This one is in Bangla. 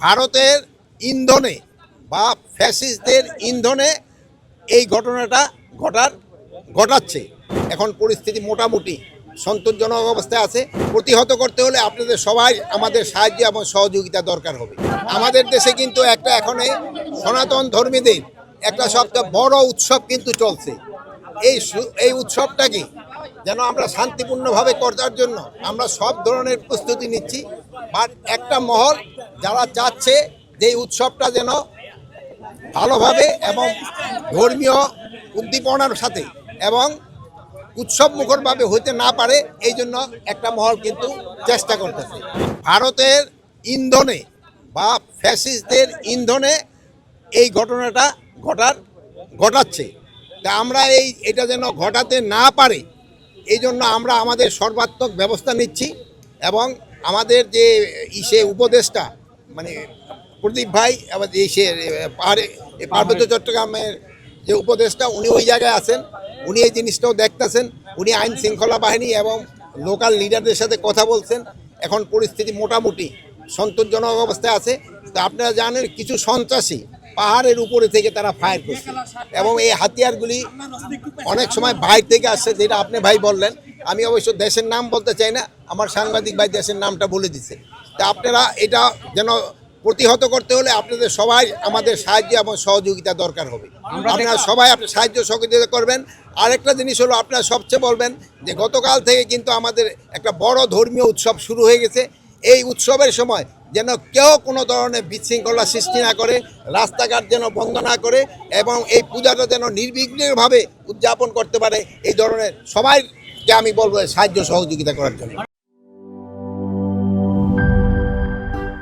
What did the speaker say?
ভারতের ইন্ধনে বা ফ্যাসিস্টদের ইন্ধনে এই ঘটনাটা ঘটার, ঘটাচ্ছে। এখন পরিস্থিতি মোটামুটি সন্তোষজনক অবস্থায় আছে। প্রতিহত করতে হলে আপনাদের সবাই আমাদের সাহায্য এবং সহযোগিতা দরকার হবে। আমাদের দেশে কিন্তু একটা এখন সনাতন ধর্মীদের একটা সবচেয়ে বড় উৎসব কিন্তু চলছে। এই এই উৎসবটাকে যেন আমরা শান্তিপূর্ণভাবে করার জন্য আমরা সব ধরনের প্রস্তুতি নিচ্ছি। বাট একটা মহল যারা চাচ্ছে যে উৎসবটা যেন ভালোভাবে এবং ধর্মীয় উদ্দীপনার সাথে এবং উৎসব মুখরভাবে হইতে না পারে, এই জন্য একটা মহল কিন্তু চেষ্টা করতেছে। ভারতের ইন্ধনে বা ফ্যাসিস্টদের ইন্ধনে এই ঘটনাটা ঘটার, ঘটাচ্ছে। তা আমরা এই, এটা যেন ঘটাতে না পারে, এই জন্য আমরা আমাদের সর্বাত্মক ব্যবস্থা নিচ্ছি এবং আমাদের যে ইসে উপদেশটা মানে প্রদীপ ভাই, আবার সে পাহাড়ে পার্বত্য চট্টগ্রামের যে উপদেশটা উনি ওই জায়গায় আছেন। উনি এই জিনিসটাও দেখতেছেন। উনি আইন শৃঙ্খলা বাহিনী এবং লোকাল লিডারদের সাথে কথা বলছেন। এখন পরিস্থিতি মোটামুটি সন্তোষজনক অবস্থায় আছে। তো আপনারা জানেন, কিছু সন্ত্রাসী পাহাড়ের উপরে থেকে তারা ফায়ার করছে। এবং এই হাতিয়ারগুলি অনেক সময় বাইরে থেকে আসছে, যেটা আপনি ভাই বললেন। আমি অবশ্য দেশের নাম বলতে চাই না, আমার সাংবাদিক ভাই দেশের নামটা বলে দিছে। তা আপনারা এটা যেন প্রতিহত করতে হলে আপনাদের সবাই আমাদের সাহায্য এবং সহযোগিতা দরকার হবে। আপনারা সবাই আপনার সাহায্য সহযোগিতা করবেন। আরেকটা জিনিস হলো আপনারা সবচেয়ে বলবেন যে গতকাল থেকে কিন্তু আমাদের একটা বড় ধর্মীয় উৎসব শুরু হয়ে গেছে। এই উৎসবের সময় যেন কেউ কোনো ধরনের বিশৃঙ্খলা সৃষ্টি না করে রাস্তাঘাট যেন বন্ধ না করে এবং এই পূজাটা যেন নির্বিঘ্নভাবে উদযাপন করতে পারে। এই ধরনের সবাইকে আমি বলব সাহায্য সহযোগিতা করার জন্য।